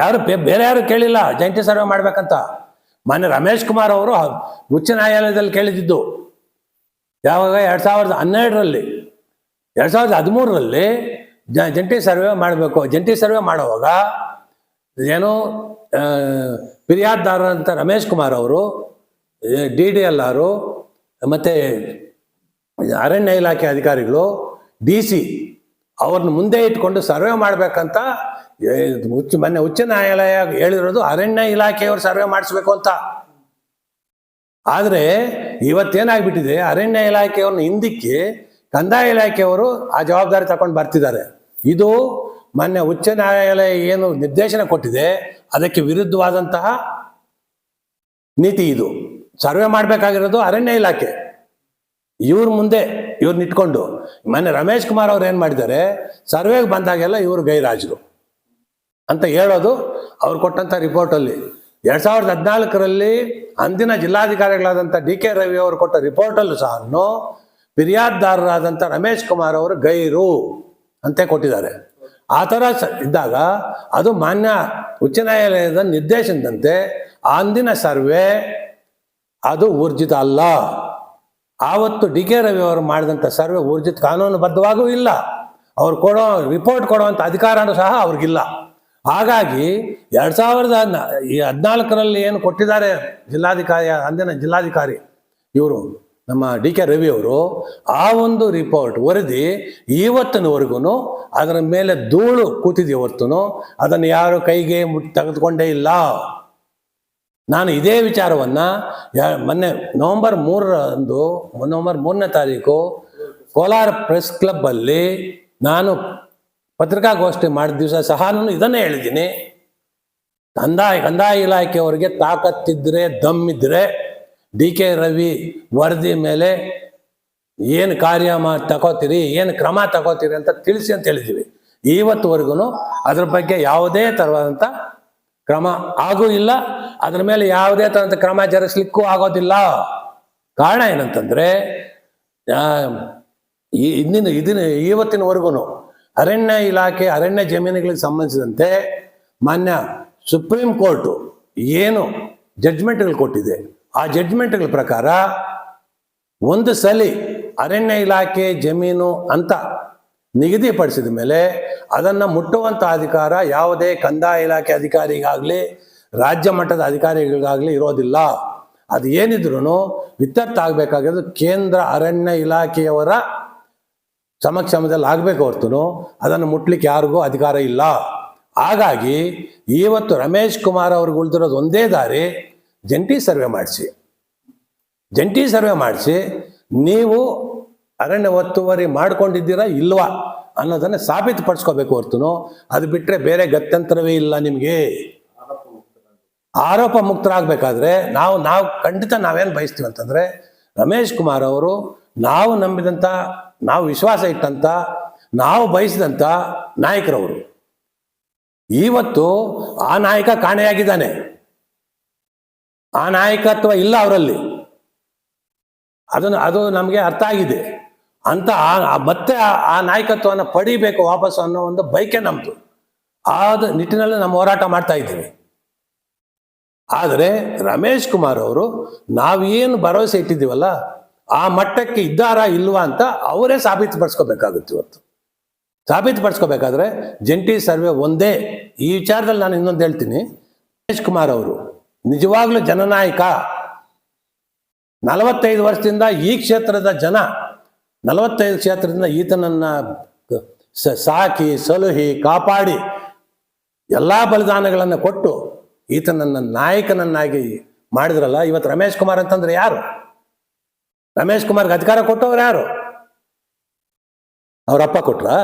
ಯಾರು ಬೇರೆ ಯಾರು ಕೇಳಿಲ್ಲ, ಜಂಟಿ ಸರ್ವೆ ಮಾಡ್ಬೇಕಂತ. ಮೊನ್ನೆ ರಮೇಶ್ ಕುಮಾರ್ ಅವರು ಉಚ್ಚ ನ್ಯಾಯಾಲಯದಲ್ಲಿ ಕೇಳಿದ್ದು. ಯಾವಾಗ? ಎರಡ್ ಸಾವಿರದ ಹನ್ನೆರಡರಲ್ಲಿ. ಎರಡ್ ಸಾವಿರದ ಹದಿಮೂರರಲ್ಲಿ ಜಂಟಿ ಸರ್ವೆ ಮಾಡಬೇಕು. ಜಂಟಿ ಸರ್ವೆ ಮಾಡುವಾಗ ಏನು ಫಿರ್ಯಾದ್ದಾರ ಅಂತ ರಮೇಶ್ ಕುಮಾರ್ ಅವರು ಡಿ ಡಿ ಎಲ್ ಆರು, ಮತ್ತು ಅರಣ್ಯ ಇಲಾಖೆ ಅಧಿಕಾರಿಗಳು, ಡಿ ಸಿ ಅವ್ರನ್ನ ಮುಂದೆ ಇಟ್ಕೊಂಡು ಸರ್ವೆ ಮಾಡಬೇಕಂತ ಉಚ್ಚ ಮೊನ್ನೆ ಉಚ್ಚ ನ್ಯಾಯಾಲಯ ಹೇಳಿರೋದು ಅರಣ್ಯ ಇಲಾಖೆಯವರು ಸರ್ವೆ ಮಾಡಿಸ್ಬೇಕು ಅಂತ. ಆದರೆ ಇವತ್ತೇನಾಗ್ಬಿಟ್ಟಿದೆ? ಅರಣ್ಯ ಇಲಾಖೆಯವ್ರನ್ನ ಹಿಂದಿಕ್ಕಿ ಕಂದಾಯ ಇಲಾಖೆಯವರು ಆ ಜವಾಬ್ದಾರಿ ತಗೊಂಡು ಬರ್ತಿದ್ದಾರೆ. ಇದು ಮೊನ್ನೆ ಉಚ್ಚ ನ್ಯಾಯಾಲಯ ಏನು ನಿರ್ದೇಶನ ಕೊಟ್ಟಿದೆ, ಅದಕ್ಕೆ ವಿರುದ್ಧವಾದಂತಹ ನೀತಿ ಇದು. ಸರ್ವೆ ಮಾಡಬೇಕಾಗಿರೋದು ಅರಣ್ಯ ಇಲಾಖೆ. ಇವ್ರ ಮುಂದೆ ಇವ್ರನ್ನ ಇಟ್ಕೊಂಡು. ಮೊನ್ನೆ ರಮೇಶ್ ಕುಮಾರ್ ಅವ್ರು ಏನು ಮಾಡಿದ್ದಾರೆ? ಸರ್ವೆಗೆ ಬಂದಾಗೆಲ್ಲ ಇವರು ಗೈರಾಜರು. ಅಂತ ಹೇಳೋದು ಅವ್ರು ಕೊಟ್ಟಂಥ ರಿಪೋರ್ಟಲ್ಲಿ ಎರಡು ಸಾವಿರದ ಹದಿನಾಲ್ಕರಲ್ಲಿ ಅಂದಿನ ಜಿಲ್ಲಾಧಿಕಾರಿಗಳಾದಂಥ ಡಿ ಕೆ ರವಿ ಅವರು ಕೊಟ್ಟ ರಿಪೋರ್ಟಲ್ಲೂ ಸಹ ಫಿರ್ಯಾದ್ದಾರರಾದಂಥ ರಮೇಶ್ ಕುಮಾರ್ ಅವರು ಗೈರು ಅಂತೆ ಕೊಟ್ಟಿದ್ದಾರೆ. ಆ ಥರ ಇದ್ದಾಗ ಅದು ಮಾನ್ಯ ಉಚ್ಚ ನ್ಯಾಯಾಲಯದ ನಿರ್ದೇಶನದಂತೆ ಅಂದಿನ ಸರ್ವೆ ಅದು ಊರ್ಜಿತ ಅಲ್ಲ. ಆವತ್ತು ಡಿ ಕೆ ರವಿ ಅವರು ಮಾಡಿದಂಥ ಸರ್ವೆ ಊರ್ಜಿತ ಕಾನೂನುಬದ್ಧವಾಗೂ ಇಲ್ಲ. ಅವ್ರು ಕೊಡೋ ರಿಪೋರ್ಟ್ ಕೊಡುವಂಥ ಅಧಿಕಾರನೂ ಸಹ ಅವ್ರಿಗಿಲ್ಲ. ಹಾಗಾಗಿ ಎರಡ್ ಸಾವಿರದ ಈ ಹದಿನಾಲ್ಕರಲ್ಲಿ ಏನು ಕೊಟ್ಟಿದ್ದಾರೆ ಜಿಲ್ಲಾಧಿಕಾರಿ, ಅಂದಿನ ಜಿಲ್ಲಾಧಿಕಾರಿ ಇವರು, ನಮ್ಮ ಡಿ ಕೆ ರವಿ ಅವರು, ಆ ಒಂದು ರಿಪೋರ್ಟ್ ವರದಿ ಇವತ್ತಿನವರೆಗೂ ಅದರ ಮೇಲೆ ಧೂಳು ಕೂತಿದೆ ಹೊರತು ಅದನ್ನು ಯಾರು ಕೈಗೆ ಮುಟ್, ತೆಗೆದುಕೊಂಡೇ ಇಲ್ಲ. ನಾನು ಇದೇ ವಿಚಾರವನ್ನು ಮೊನ್ನೆ ನವಂಬರ್ ಮೂರರಂದು, ನವಂಬರ್ ಮೂರನೇ ತಾರೀಕು ಕೋಲಾರ ಪ್ರೆಸ್ ಕ್ಲಬ್ಬಲ್ಲಿ ನಾನು ಪತ್ರಿಕಾಗೋಷ್ಠಿ ಮಾಡಿದ ದಿವಸ ಸಹ ನಾನು ಇದನ್ನೇ ಹೇಳಿದ್ದೀನಿ. ಕಂದಾಯ ಕಂದಾಯ ಇಲಾಖೆಯವರಿಗೆ ತಾಕತ್ತಿದ್ರೆ ದಮ್ಮಿದ್ರೆ ಡಿ ಕೆ ರವಿ ವರದಿ ಮೇಲೆ ಏನು ಕಾರ್ಯ ಮಾ, ತಗೋತೀರಿ, ಏನು ಕ್ರಮ ತಗೋತೀರಿ ಅಂತ ತಿಳಿಸಿ ಅಂತ ಹೇಳಿದ್ದೀವಿ ಇವತ್ತುವರೆಗೂ ಅದ್ರ ಬಗ್ಗೆ ಯಾವುದೇ ಥರವಾದಂಥ ಕ್ರಮ ಆಗೂ ಇಲ್ಲ. ಅದ್ರ ಮೇಲೆ ಯಾವುದೇ ಥರದ ಕ್ರಮ ಜರುಗಿಸ್ಲಿಕ್ಕೂ ಆಗೋದಿಲ್ಲ. ಕಾರಣ ಏನಂತಂದ್ರೆ ಈ ಇಂದಿನ ಇದನ್ನ ಇವತ್ತಿನವರೆಗೂ ಅರಣ್ಯ ಇಲಾಖೆ, ಅರಣ್ಯ ಜಮೀನುಗಳಿಗೆ ಸಂಬಂಧಿಸಿದಂತೆ ಮಾನ್ಯ ಸುಪ್ರೀಂ ಕೋರ್ಟು ಏನು ಜಡ್ಜ್ಮೆಂಟ್ಗಳು ಕೊಟ್ಟಿದೆ. ಆ ಜಡ್ಜ್ಮೆಂಟ್ಗಳ ಪ್ರಕಾರ ಒಂದು ಸಲಿ ಅರಣ್ಯ ಇಲಾಖೆ ಜಮೀನು ಅಂತ ನಿಗದಿಪಡಿಸಿದ ಮೇಲೆ ಅದನ್ನು ಮುಟ್ಟುವಂಥ ಅಧಿಕಾರ ಯಾವುದೇ ಕಂದಾಯ ಇಲಾಖೆ ಅಧಿಕಾರಿಗಾಗಲಿ, ರಾಜ್ಯ ಮಟ್ಟದ ಅಧಿಕಾರಿಗಳಿಗಾಗಲಿ ಇರೋದಿಲ್ಲ. ಅದು ಏನಿದ್ರು ವಿತ್ತರ್ಥ ಆಗಬೇಕಾಗಿರೋದು ಕೇಂದ್ರ ಅರಣ್ಯ ಇಲಾಖೆಯವರ ಸಮಕ್ಷಮದಲ್ಲಿ ಆಗಬೇಕು ಹೊರತು ಅದನ್ನು ಮುಟ್ಲಿಕ್ಕೆ ಯಾರಿಗೂ ಅಧಿಕಾರ ಇಲ್ಲ. ಹಾಗಾಗಿ ಇವತ್ತು ರಮೇಶ್ ಕುಮಾರ್ ಅವ್ರಿಗೆ ಉಳಿದಿರೋದು ಒಂದೇ ದಾರಿ, ಜಂಟಿ ಸರ್ವೆ ಮಾಡಿಸಿ. ಜಂಟಿ ಸರ್ವೆ ಮಾಡಿಸಿ, ನೀವು ಅರಣ್ಯ ಒತ್ತುವರಿ ಮಾಡ್ಕೊಂಡಿದ್ದೀರಾ ಇಲ್ವಾ ಅನ್ನೋದನ್ನು ಸಾಬೀತುಪಡಿಸ್ಕೋಬೇಕು ಹೊರತು ಅದು ಬಿಟ್ಟರೆ ಬೇರೆ ಗತ್ಯಂತರವೇ ಇಲ್ಲ ನಿಮಗೆ. ಆರೋಪ ಮುಕ್ತರಾಗಬೇಕಾದ್ರೆ ನಾವು ನಾವು ಖಂಡಿತ ನಾವೇನು ಬಯಸ್ತೀವಿ ಅಂತಂದರೆ ರಮೇಶ್ ಕುಮಾರ್ ಅವರು ನಾವು ನಂಬಿದಂಥ ನಾವು ವಿಶ್ವಾಸ ಇಟ್ಟಂತ, ನಾವು ಬಯಸಿದಂಥ ನಾಯಕರವರು. ಇವತ್ತು ಆ ನಾಯಕ ಕಾಣೆಯಾಗಿದ್ದಾನೆ. ಆ ನಾಯಕತ್ವ ಇಲ್ಲ ಅವರಲ್ಲಿ. ಅದನ್ನು, ಅದು ನಮಗೆ ಅರ್ಥ ಆಗಿದೆ. ಅಂತ ಮತ್ತೆ ಆ- ಆ ನಾಯಕತ್ವವನ್ನು ಪಡಿಬೇಕು ವಾಪಸ್ ಅನ್ನೋ ಒಂದು ಬೈಕೆ ನಮ್ದು. ಆದ ನಿಟ್ಟಿನಲ್ಲಿ ನಮ್ಮ ಹೋರಾಟ ಮಾಡ್ತಾ ಇದ್ದೀವಿ. ಆದರೆ ರಮೇಶ್ ಕುಮಾರ್ ಅವರು ನಾವೇನು ಭರವಸೆ ಇಟ್ಟಿದ್ದೀವಲ್ಲ ಆ ಮಟ್ಟಕ್ಕೆ ಇದ್ದಾರಾ ಇಲ್ವಾ ಅಂತ ಅವರೇ ಸಾಬೀತುಪಡಿಸ್ಕೋಬೇಕಾಗುತ್ತೆ ಇವತ್ತು. ಸಾಬೀತುಪಡಿಸ್ಕೋಬೇಕಾದ್ರೆ ಜಂಟಿ ಸರ್ವೆ ಒಂದೇ. ಈ ವಿಚಾರದಲ್ಲಿ ನಾನು ಇನ್ನೊಂದು ಹೇಳ್ತೀನಿ. ರಮೇಶ್ ಕುಮಾರ್ ಅವರು ನಿಜವಾಗ್ಲೂ ಜನನಾಯಕ. ನಲವತ್ತೈದು ವರ್ಷದಿಂದ ಈ ಕ್ಷೇತ್ರದ ಜನ, ನಲವತ್ತೈದು ಕ್ಷೇತ್ರದಿಂದ ಈತನನ್ನ ಸಾಕಿ, ಸಲುಹಿ, ಕಾಪಾಡಿ ಎಲ್ಲ ಬಲಿದಾನಗಳನ್ನು ಕೊಟ್ಟು ಈತನನ್ನ ನಾಯಕನನ್ನಾಗಿ ಮಾಡಿದ್ರಲ್ಲ, ಇವತ್ತು ರಮೇಶ್ ಕುಮಾರ್ ಅಂತಂದ್ರೆ ಯಾರು? ರಮೇಶ್ ಕುಮಾರ್ಗೆ ಅಧಿಕಾರ ಕೊಟ್ಟವ್ರು ಯಾರು? ಅವ್ರ ಅಪ್ಪ ಕೊಟ್ರಾ?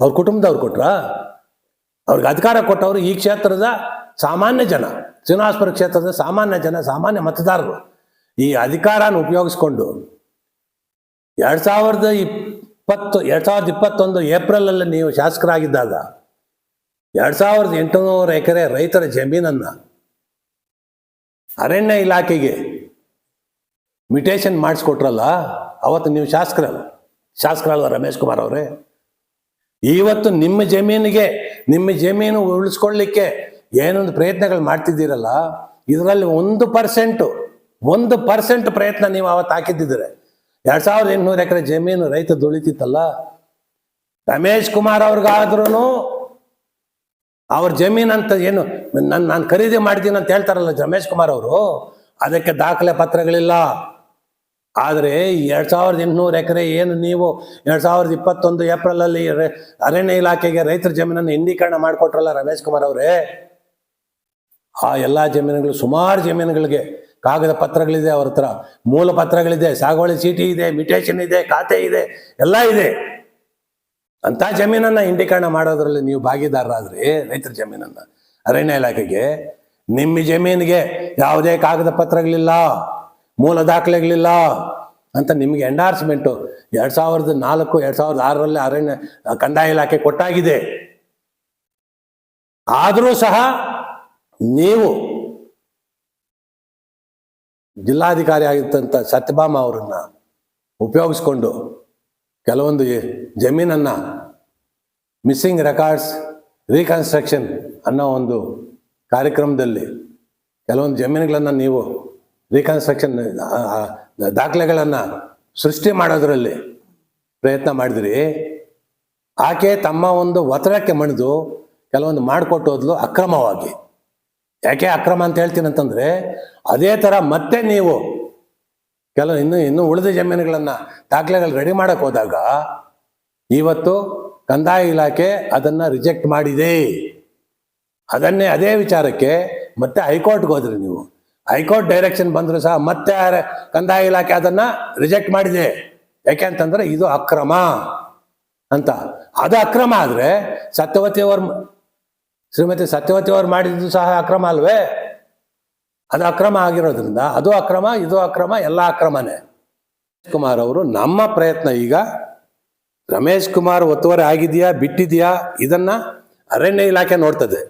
ಅವ್ರ ಕುಟುಂಬದವ್ರು ಕೊಟ್ರಾ? ಅವ್ರಿಗೆ ಅಧಿಕಾರ ಕೊಟ್ಟವರು ಈ ಕ್ಷೇತ್ರದ ಸಾಮಾನ್ಯ ಜನ, ಶ್ರೀನಿವಾಸಪುರ ಕ್ಷೇತ್ರದ ಸಾಮಾನ್ಯ ಜನ, ಸಾಮಾನ್ಯ ಮತದಾರರು. ಈ ಅಧಿಕಾರನ ಉಪಯೋಗಿಸ್ಕೊಂಡು ಎರಡು ಸಾವಿರದ ಇಪ್ಪತ್ತು, ಎರಡು ಸಾವಿರದ ಇಪ್ಪತ್ತೊಂದು ಏಪ್ರಿಲಲ್ಲಿ ನೀವು ಶಾಸಕರಾಗಿದ್ದಾಗ ಎರಡು ಸಾವಿರದ ಎಂಟುನೂರು ಎಕರೆ ರೈತರ ಜಮೀನನ್ನ ಅರಣ್ಯ ಇಲಾಖೆಗೆ ಮಿಟೇಷನ್ ಮಾಡಿಸ್ಕೊಟ್ರಲ್ಲ, ಅವತ್ತು ನೀವು ಶಾಸಕರಲ್ಲ. ಶಾಸಕರಲ್ಲ ರಮೇಶ್ ಕುಮಾರ್ ಅವರೇ? ಇವತ್ತು ನಿಮ್ಮ ಜಮೀನಿಗೆ, ನಿಮ್ಮ ಜಮೀನು ಉಳಿಸ್ಕೊಳ್ಳಿಕ್ಕೆ ಏನೊಂದು ಪ್ರಯತ್ನಗಳು ಮಾಡ್ತಿದ್ದೀರಲ್ಲ, ಇದರಲ್ಲಿ ಒಂದು ಪರ್ಸೆಂಟು, ಒಂದು ಪರ್ಸೆಂಟ್ ಪ್ರಯತ್ನ ನೀವು ಅವತ್ತು ಹಾಕಿದ್ದಿದ್ರೆ ಎರಡ್ ಸಾವಿರದ ಎಂಟುನೂರು ಎಕರೆ ಜಮೀನು ರೈತ ದುಳಿತಿತ್ತಲ್ಲ, ರಮೇಶ್ ಕುಮಾರ್ ಅವ್ರಿಗಾದ್ರೂ ಅವ್ರ ಜಮೀನ್ ಅಂತ ಏನು, ನಾನು ನಾನು ಖರೀದಿ ಮಾಡ್ತೀನಿ ಅಂತ ಹೇಳ್ತಾರಲ್ಲ ರಮೇಶ್ ಕುಮಾರ್ ಅವರು, ಅದಕ್ಕೆ ದಾಖಲೆ ಪತ್ರಗಳಿಲ್ಲ. ಆದರೆ ಎರಡು ಸಾವಿರದ ಎಂಟುನೂರು ಎಕರೆ ಏನು ನೀವು ಎರಡು ಸಾವಿರದ ಇಪ್ಪತ್ತೊಂದು ಏಪ್ರಿಲಲ್ಲಿ ಅರಣ್ಯ ಇಲಾಖೆಗೆ ರೈತರ ಜಮೀನನ್ನು ಇಂಡೀಕರಣ ಮಾಡಿಕೊಟ್ರಲ್ಲ ರಮೇಶ್ ಕುಮಾರ್ ಅವರೇ? ಆ ಎಲ್ಲ ಜಮೀನುಗಳು ಸುಮಾರು ಜಮೀನುಗಳಿಗೆ ಕಾಗದ ಪತ್ರಗಳಿದೆ ಅವ್ರ ಹತ್ರ. ಮೂಲ ಪತ್ರಗಳಿದೆ, ಸಾಗುವಳಿ ಚೀಟಿ ಇದೆ ಮಿಟೇಷನ್ ಇದೆ, ಖಾತೆ ಇದೆ, ಎಲ್ಲ ಇದೆ. ಅಂತ ಜಮೀನನ್ನ ಇಂಡೀಕರಣ ಮಾಡೋದ್ರಲ್ಲಿ ನೀವು ಭಾಗಿದಾರರಾದ್ರಿ ರೈತರ ಜಮೀನನ್ನ ಅರಣ್ಯ ಇಲಾಖೆಗೆ. ನಿಮ್ಮ ಜಮೀನಿಗೆ ಯಾವುದೇ ಕಾಗದ ಪತ್ರಗಳಿಲ್ಲ. ಮೂಲ ದಾಖಲೆಗಳಿಲ್ಲ ಅಂತ ನಿಮಗೆ ಎಂಡಾರ್ಸ್ಮೆಂಟು ಎರಡು ಸಾವಿರದ ನಾಲ್ಕು, ಎರಡು ಸಾವಿರದ ಆರರಲ್ಲಿ ಅರಣ್ಯ ಕಂದಾಯ ಇಲಾಖೆ ಕೊಟ್ಟಾಗಿದೆ. ಆದರೂ ಸಹ ನೀವು ಜಿಲ್ಲಾಧಿಕಾರಿ ಆಗಿದ್ದಂಥ ಸತ್ಯಭಾಮ ಅವರನ್ನ ಉಪಯೋಗಿಸ್ಕೊಂಡು ಕೆಲವೊಂದು ಜಮೀನನ್ನು ಮಿಸ್ಸಿಂಗ್ ರೆಕಾರ್ಡ್ಸ್ ರೀಕನ್ಸ್ಟ್ರಕ್ಷನ್ ಅನ್ನೋ ಒಂದು ಕಾರ್ಯಕ್ರಮದಲ್ಲಿ ಕೆಲವೊಂದು ಜಮೀನುಗಳನ್ನು ನೀವು ರೀಕನ್ಸ್ಟ್ರಕ್ಷನ್ ದಾಖಲೆಗಳನ್ನು ಸೃಷ್ಟಿ ಮಾಡೋದರಲ್ಲಿ ಪ್ರಯತ್ನ ಮಾಡಿದ್ರಿ. ಆಕೆ ತಮ್ಮ ಒಂದು ಒತ್ತಡಕ್ಕೆ ಮಣಿದು ಕೆಲವೊಂದು ಮಾಡಿಕೊಟ್ಟು ಹೋದ್ಲು ಅಕ್ರಮವಾಗಿ. ಯಾಕೆ ಅಕ್ರಮ ಅಂತ ಹೇಳ್ತೀನಿ ಅಂತಂದ್ರೆ, ಅದೇ ಥರ ಮತ್ತೆ ನೀವು ಕೆಲವು ಇನ್ನು ಇನ್ನು ಉಳಿದ ಜಮೀನುಗಳನ್ನು ದಾಖಲೆಗಳು ರೆಡಿ ಮಾಡಕ್ಕೆ ಹೋದಾಗ, ಇವತ್ತು ಕಂದಾಯ ಇಲಾಖೆ ಅದನ್ನು ರಿಜೆಕ್ಟ್ ಮಾಡಿದೆ. ಅದನ್ನೇ ಅದೇ ವಿಚಾರಕ್ಕೆ ಮತ್ತೆ ಹೈಕೋರ್ಟ್ಗೆ ಹೋದ್ರಿ ನೀವು. ಹೈಕೋರ್ಟ್ ಡೈರೆಕ್ಷನ್ ಬಂದರೂ ಸಹ ಮತ್ತೆ ಕಂದಾಯ ಇಲಾಖೆ ಅದನ್ನು ರಿಜೆಕ್ಟ್ ಮಾಡಿದೆ. ಯಾಕೆ ಅಂತಂದ್ರೆ ಇದು ಅಕ್ರಮ ಅಂತ. ಅದು ಅಕ್ರಮ ಆದರೆ ಸತ್ಯವತಿ ಅವರು ಶ್ರೀಮತಿ ಸತ್ಯವತಿ ಅವರು ಮಾಡಿದ್ದು ಸಹ ಅಕ್ರಮ ಅಲ್ವೇ? ಅದು ಅಕ್ರಮ ಆಗಿರೋದ್ರಿಂದ ಅದು ಅಕ್ರಮ, ಇದು ಅಕ್ರಮ, ಎಲ್ಲ ಅಕ್ರಮನೇ. ಕುಮಾರ್ ಅವರು ನಮ್ಮ ಪ್ರಯತ್ನ ಈಗ. ರಮೇಶ್ ಕುಮಾರ್ ಒತ್ತುವರಿ ಆಗಿದೆಯಾ, ಬಿಟ್ಟಿದೆಯಾ, ಇದನ್ನ ಅರಣ್ಯ ಇಲಾಖೆ ನೋಡ್ತದೆ.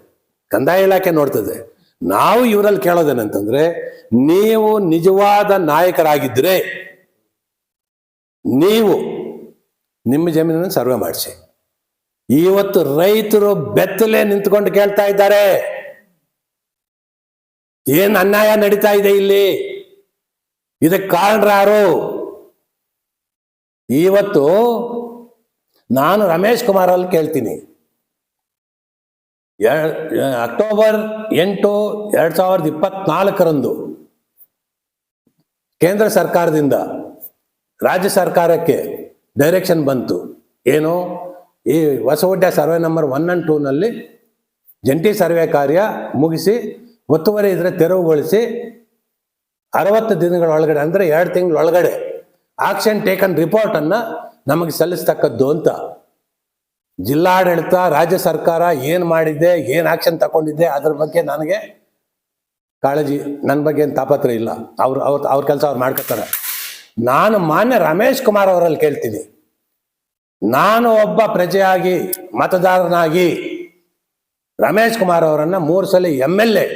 ಕಂದಾಯ ಇಲಾಖೆ ನೋಡ್ತದೆ. ನಾವು ಇವರಲ್ಲಿ ಕೇಳೋದೇನಂತಂದ್ರೆ, ನೀವು ನಿಜವಾದ ನಾಯಕರಾಗಿದ್ದರೆ ನೀವು ನಿಮ್ಮ ಜಮೀನನ್ನು ಸರ್ವೆ ಮಾಡಿಸಿ. ಇವತ್ತು ರೈತರು ಬೆತ್ತಲೆ ನಿಂತ್ಕೊಂಡು ಕೇಳ್ತಾ ಇದ್ದಾರೆ. ಏನ್ ಅನ್ಯಾಯ ನಡೀತಾ ಇದೆ ಇಲ್ಲಿ? ಇದಕ್ಕೆ ಕಾರಣರಾರು ಇವತ್ತು ನಾನು ರಮೇಶ್ ಕುಮಾರ್ ಅಲ್ಲಿ ಕೇಳ್ತೀನಿ. ಅಕ್ಟೋಬರ್ ಎಂಟು ಎರಡ್ ಸಾವಿರದ ಇಪ್ಪತ್ನಾಲ್ಕರಂದು ಕೇಂದ್ರ ಸರ್ಕಾರದಿಂದ ರಾಜ್ಯ ಸರ್ಕಾರಕ್ಕೆ ಡೈರೆಕ್ಷನ್ ಬಂತು. ಏನು? ಈ Hosagudda survey number one and ಟೂನಲ್ಲಿ ಜಂಟಿ ಸರ್ವೆ ಕಾರ್ಯ ಮುಗಿಸಿ, ಒತ್ತುವರಿ ಇದ್ರೆ ತೆರವುಗೊಳಿಸಿ, ಅರವತ್ತು ದಿನಗಳ ಒಳಗಡೆ ಅಂದರೆ ಎರಡು ತಿಂಗಳ ಒಳಗಡೆ ಆಕ್ಷನ್ ಟೇಕನ್ ರಿಪೋರ್ಟನ್ನು ನಮಗೆ ಸಲ್ಲಿಸ್ತಕ್ಕದ್ದು ಅಂತ. ಜಿಲ್ಲಾಡಳಿತ, ರಾಜ್ಯ ಸರ್ಕಾರ ಏನು ಮಾಡಿದ್ದೆ, ಏನು ಆಕ್ಷನ್ ತಗೊಂಡಿದ್ದೆ, ಅದ್ರ ಬಗ್ಗೆ ನನಗೆ ಕಾಳಜಿ ನನ್ನ ಬಗ್ಗೆ ಏನು ತಾಪತ್ರ ಇಲ್ಲ. ಅವ್ರು, ಅವ್ರ ಅವ್ರ ಕೆಲಸ ಅವ್ರು ಮಾಡ್ಕೊತಾರೆ. ನಾನು ಮಾನ್ಯ ರಮೇಶ್ ಕುಮಾರ್ ಅವರಲ್ಲಿ ಕೇಳ್ತೀನಿ. ನಾನು ಒಬ್ಬ ಪ್ರಜೆಯಾಗಿ, ಮತದಾರನಾಗಿ ರಮೇಶ್ ಕುಮಾರ್ ಅವರನ್ನು ಮೂರು ಸಲ ಎಂ ಎಲ್ ಎ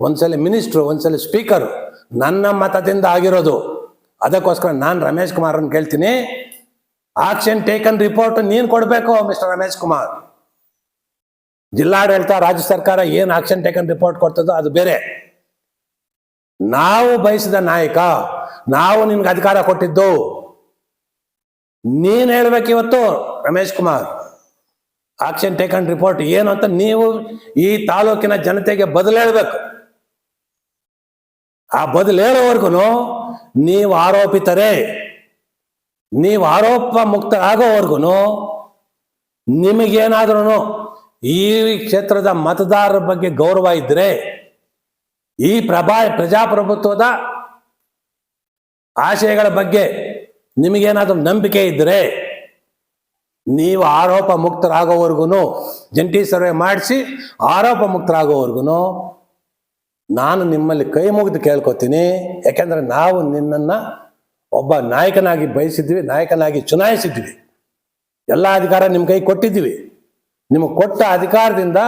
ಒಂದ್ಸಲ ಮಿನಿಸ್ಟ್ರು ಒಂದ್ಸಲ ಸ್ಪೀಕರು ನನ್ನ ಮತದಿಂದ ಆಗಿರೋದು. ಅದಕ್ಕೋಸ್ಕರ ನಾನು ರಮೇಶ್ ಕುಮಾರನ್ನು ಕೇಳ್ತೀನಿ. ಆಕ್ಷನ್ ಟೇಕನ್ ರಿಪೋರ್ಟ್ ನೀನು ಕೊಡಬೇಕು ಮಿಸ್ಟರ್ ರಮೇಶ್ ಕುಮಾರ್. ಜಿಲ್ಲಾಡಳಿತ, ರಾಜ್ಯ ಸರ್ಕಾರ ಏನು ಆಕ್ಷನ್ ಟೇಕನ್ ರಿಪೋರ್ಟ್ ಕೊಡ್ತದೋ ಅದು ಬೇರೆ. ನಾವು ಬಯಸಿದ ನಾಯಕ, ನಾವು ನಿನ್ಗೆ ಅಧಿಕಾರ ಕೊಟ್ಟಿದ್ದು. ನೀನ್ ಹೇಳ್ಬೇಕು ಇವತ್ತು, Ramesh Kumar. Action taken report ಏನು ಅಂತ ನೀವು ಈ ತಾಲೂಕಿನ ಜನತೆಗೆ ಬದಲು ಹೇಳ್ಬೇಕು. ಆ ಬದಲು ಹೇಳೋವರೆಗೂ ನೀವು ಆರೋಪಿತರೇ. ನೀವು ಆರೋಪ ಮುಕ್ತರಾಗೋವರೆಗೂ ನಿಮಗೇನಾದ್ರೂ ಈ ಕ್ಷೇತ್ರದ ಮತದಾರರ ಬಗ್ಗೆ ಗೌರವ ಇದ್ರೆ ಈ ಪ್ರಭಾ ಪ್ರಜಾಪ್ರಭುತ್ವದ ಆಶಯಗಳ ಬಗ್ಗೆ ನಿಮಗೇನಾದ್ರೂ ನಂಬಿಕೆ ಇದ್ದರೆ ನೀವು ಆರೋಪ ಮುಕ್ತರಾಗೋವರೆಗೂ ಜಂಟಿ ಸರ್ವೆ ಮಾಡಿಸಿ ಆರೋಪ ಮುಕ್ತರಾಗೋವರೆಗೂ ನಾನು ನಿಮ್ಮಲ್ಲಿ ಕೈ ಮುಗಿದು ಕೇಳ್ಕೊತೀನಿ. ಯಾಕೆಂದ್ರೆ ನಾವು ನಿನ್ನನ್ನು ಒಬ್ಬ ನಾಯಕನಾಗಿ ಬಯಸಿದ್ವಿ, ನಾಯಕನಾಗಿ ಚುನಾಯಿಸಿದ್ವಿ. ಎಲ್ಲ ಅಧಿಕಾರ ನಿಮ್ಮ ಕೈ ಕೊಟ್ಟಿದ್ವಿ ನಿಮಗೆ ಕೊಟ್ಟ ಅಧಿಕಾರದಿಂದ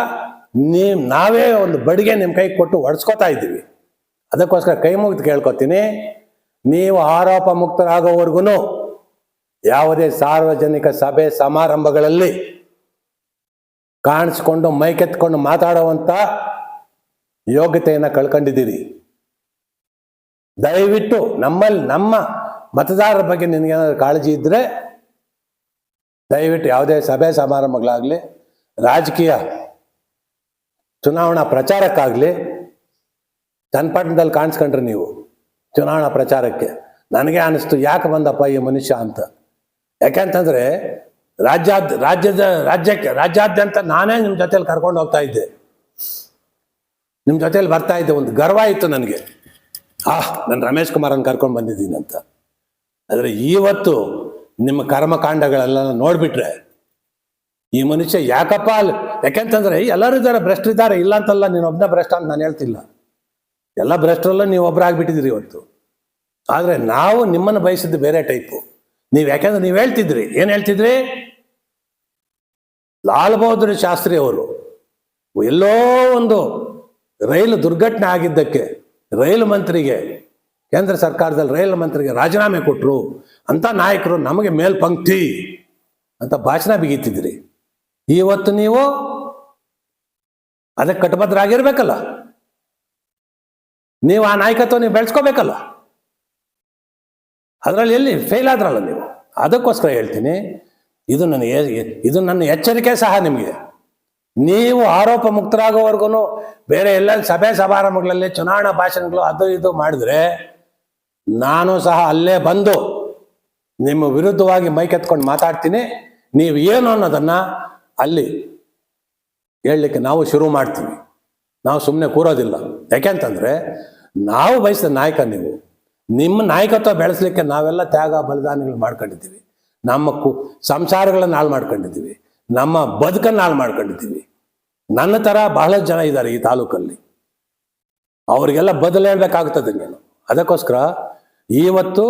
ನೀವು ನಾವೇ ಒಂದು ಬಡಿಗೆ ನಿಮ್ಮ ಕೈ ಕೊಟ್ಟು ಒಡ್ಸ್ಕೊತಾ ಇದ್ದೀವಿ. ಅದಕ್ಕೋಸ್ಕರ ಕೈ ಮುಗಿದು ಕೇಳ್ಕೊತೀನಿ, ನೀವು ಆರೋಪ ಮುಕ್ತರಾಗೋವರೆಗೂ ಯಾವುದೇ ಸಾರ್ವಜನಿಕ ಸಭೆ ಸಮಾರಂಭಗಳಲ್ಲಿ ಕಾಣಿಸ್ಕೊಂಡು ಮೈಕೆತ್ಕೊಂಡು ಮಾತಾಡುವಂಥ ಯೋಗ್ಯತೆಯನ್ನು ಕಳ್ಕೊಂಡಿದ್ದೀರಿ. ದಯವಿಟ್ಟು ನಮ್ಮಲ್ಲಿ ನಮ್ಮ ಮತದಾರರ ಬಗ್ಗೆ ನಿನಗೇನಾದ್ರು ಕಾಳಜಿ ಇದ್ದರೆ ದಯವಿಟ್ಟು ಯಾವುದೇ ಸಭೆ ಸಮಾರಂಭಗಳಾಗಲಿ, ರಾಜಕೀಯ ಚುನಾವಣಾ ಪ್ರಚಾರಕ್ಕಾಗಲಿ ಚನ್ನಪಟ್ಟಣದಲ್ಲಿ ಕಾಣಿಸ್ಕೊಂಡ್ರಿ ನೀವು ಚುನಾವಣಾ ಪ್ರಚಾರಕ್ಕೆ. ನನಗೆ ಅನಿಸ್ತು, ಯಾಕೆ ಬಂದಪ್ಪ ಈ ಮನುಷ್ಯ ಅಂತ. ಯಾಕೆಂತಂದ್ರೆ ರಾಜ್ಯ ರಾಜ್ಯದ, ರಾಜ್ಯಕ್ಕೆ, ರಾಜ್ಯಾದ್ಯಂತ ನಾನೇ ನಿಮ್ಮ ಜೊತೆಲಿ ಕರ್ಕೊಂಡು ಹೋಗ್ತಾ ಇದ್ದೆ. ನಿಮ್ಮ ಜೊತೆಲಿ ಬರ್ತಾ ಇದ್ದೆ ಒಂದು ಗರ್ವ ಇತ್ತು ನನಗೆ. ಆಹ್, ನಾನು ರಮೇಶ್ ಕುಮಾರನ್ನು ಕರ್ಕೊಂಡು ಬಂದಿದ್ದೀನಿ ಅಂತ. ಆದರೆ ಇವತ್ತು ನಿಮ್ಮ ಕರ್ಮಕಾಂಡಗಳೆಲ್ಲ ನೋಡ್ಬಿಟ್ರೆ ಈ ಮನುಷ್ಯ ಯಾಕಪ್ಪ ಅಲ್ಲಿ, ಯಾಕೆಂತಂದ್ರೆ ಎಲ್ಲರೂ ಇದ್ದಾರೆ ಭ್ರಷ್ಟರಿದ್ದಾರೆ ಇಲ್ಲ ಅಂತಲ್ಲ, ನೀನು ಒಬ್ಬನೇ ಭ್ರಷ್ಟ ಅಂತ ನಾನು ಹೇಳ್ತಿಲ್ಲ. ಎಲ್ಲ ಭ್ರಷ್ಟರಲ್ಲೂ ನೀವು ಒಬ್ಬರಾಗ್ಬಿಟ್ಟಿದ್ದೀರಿ ಇವತ್ತು. ಆದರೆ ನಾವು ನಿಮ್ಮನ್ನು ಬಯಸಿದ್ದು ಬೇರೆ ಟೈಪು ನೀವು ಯಾಕೆಂದ್ರೆ ನೀವು ಹೇಳ್ತಿದ್ರಿ, ಏನು ಹೇಳ್ತಿದ್ರಿ? ಲಾಲ್ ಬಹದ್ದೂರ್ ಶಾಸ್ತ್ರಿ ಅವರು ಎಲ್ಲೋ ಒಂದು ರೈಲು ದುರ್ಘಟನೆ ಆಗಿದ್ದಕ್ಕೆ ರೈಲು ಮಂತ್ರಿಗೆ ಕೇಂದ್ರ ಸರ್ಕಾರದಲ್ಲಿ ರೈಲು ಮಂತ್ರಿಗೆ ರಾಜೀನಾಮೆ ಕೊಟ್ಟರು ಅಂತ ನಾಯಕರು ನಮಗೆ ಮೇಲ್ಪಂಕ್ತಿ ಅಂತ ಭಾಷಣ ಬಿಗಿತಿದ್ರಿ. ಇವತ್ತು ನೀವು ಅದಕ್ಕೆ ಕಟ್ಟಬದ್ಧರಾಗಿರ್ಬೇಕಲ್ಲ ನೀವು ಆ ನಾಯಕತ್ವ ನೀವು ಬೆಳೆಸ್ಕೋಬೇಕಲ್ಲ. ಅದರಲ್ಲಿ ಎಲ್ಲಿ ಫೇಲ್ ಆದ್ರಲ್ಲ ನೀವು. ಅದಕ್ಕೋಸ್ಕರ ಹೇಳ್ತೀನಿ, ಇದು ನನ್ನ ಇದು ನನ್ನ ಎಚ್ಚರಿಕೆ ಸಹ ನಿಮಗೆ. ನೀವು ಆರೋಪ ಮುಕ್ತರಾಗೋವರೆಗೂ ಬೇರೆ ಎಲ್ಲ ಸಭೆ ಸಮಾರಂಭಗಳಲ್ಲಿ ಚುನಾವಣಾ ಭಾಷಣಗಳು ಅದು ಇದು ಮಾಡಿದ್ರೆ ನಾನು ಸಹ ಅಲ್ಲೇ ಬಂದು ನಿಮ್ಮ ವಿರುದ್ಧವಾಗಿ ಮೈಕೆತ್ಕೊಂಡು ಮಾತಾಡ್ತೀನಿ. ನೀವು ಏನು ಅನ್ನೋದನ್ನ ಅಲ್ಲಿ ಹೇಳಲಿಕ್ಕೆ ನಾವು ಶುರು ಮಾಡ್ತೀವಿ. ನಾವು ಸುಮ್ಮನೆ ಕೂರೋದಿಲ್ಲ. ಯಾಕೆಂತಂದ್ರೆ ನಾವು ಬಯಸಿದ ನಾಯಕ ನೀವು. ನಿಮ್ಮ ನಾಯಕತ್ವ ಬೆಳೆಸಲಿಕ್ಕೆ ನಾವೆಲ್ಲ ತ್ಯಾಗ ಬಲಿದಾನಗಳು ಮಾಡ್ಕೊಂಡಿದ್ದೀವಿ. ನಮ್ಮ ಕು ಸಂಸಾರಗಳನ್ನು ಹಾಳು ಮಾಡ್ಕೊಂಡಿದ್ದೀವಿ. ನಮ್ಮ ಬದುಕನ್ನು ಹಾಳು ಮಾಡ್ಕೊಂಡಿದ್ದೀವಿ. ನನ್ನ ಥರ ಬಹಳಷ್ಟು ಜನ ಇದ್ದಾರೆ ಈ ತಾಲೂಕಲ್ಲಿ. ಅವರಿಗೆಲ್ಲ ಬದಲು ಹೇಳ್ಬೇಕಾಗ್ತದೆ ನೀನು ಅದಕ್ಕೋಸ್ಕರ ಇವತ್ತು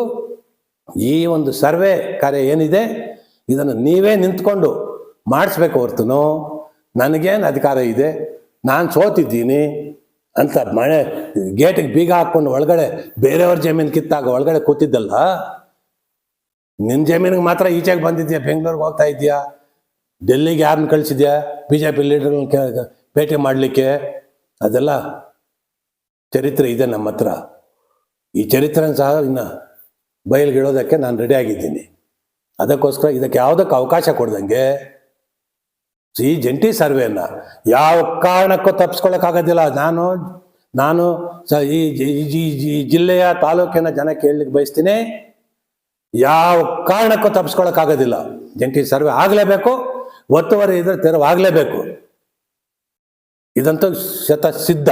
ಈ ಒಂದು ಸರ್ವೆ ಕಾರ್ಯ ಏನಿದೆ, ಇದನ್ನು ನೀವೇ ನಿಂತ್ಕೊಂಡು ಮಾಡಿಸ್ಬೇಕು ಹೊರ್ತುನು. ನನಗೇನು ಅಧಿಕಾರ ಇದೆ, ನಾನು ಸೋತಿದ್ದೀನಿ ಅಂತ ಮಳೆ ಗೇಟಿಗೆ ಬೀಗ ಹಾಕ್ಕೊಂಡು ಒಳಗಡೆ ಬೇರೆಯವ್ರ ಜಮೀನು ಕಿತ್ತಾಗ ಒಳಗಡೆ ಕೂತಿದ್ದಲ್ಲ? ನಿನ್ನ ಜಮೀನಿಗೆ ಮಾತ್ರ ಈಚೆಗೆ ಬಂದಿದ್ಯಾ? ಬೆಂಗಳೂರಿಗೆ ಹೋಗ್ತಾ ಇದೆಯಾ? ಡೆಲ್ಲಿಗೆ ಯಾರನ್ನ ಕಳಿಸಿದ್ಯಾ? ಬಿ ಜೆ ಪಿ ಲೀಡರ್ಗಳನ್ನ ಭೇಟಿ ಮಾಡಲಿಕ್ಕೆ? ಅದೆಲ್ಲ ಚರಿತ್ರೆ ಇದೆ ನಮ್ಮ ಹತ್ರ. ಈ ಚರಿತ್ರೆ ಸಹ ಇನ್ನು ಬಯಲ್ಗಿಡೋದಕ್ಕೆ ನಾನು ರೆಡಿ ಆಗಿದ್ದೀನಿ. ಅದಕ್ಕೋಸ್ಕರ ಇದಕ್ಕೆ ಯಾವುದಕ್ಕೆ ಅವಕಾಶ ಕೊಡ್ದಂಗೆ ಈ ಜಂಟಿ ಸರ್ವೆಯನ್ನ ಯಾವ ಕಾರಣಕ್ಕೂ ತಪ್ಪಿಸ್ಕೊಳಕ್ಕಾಗೋದಿಲ್ಲ ನಾನು ನಾನು ಸ ಈ ಜಿಲ್ಲೆಯ ತಾಲೂಕಿನ ಜನಕ್ಕೆ ಹೇಳಲಿಕ್ಕೆ ಬಯಸ್ತೀನಿ, ಯಾವ ಕಾರಣಕ್ಕೂ ತಪ್ಪಿಸ್ಕೊಳಕ್ಕಾಗೋದಿಲ್ಲ ಜಂಟಿ ಸರ್ವೆ ಆಗಲೇಬೇಕು, ಒತ್ತುವರಿ ಇದ್ರೆ ತೆರವಾಗಲೇಬೇಕು. ಇದಂತೂ ಶತ ಸಿದ್ಧ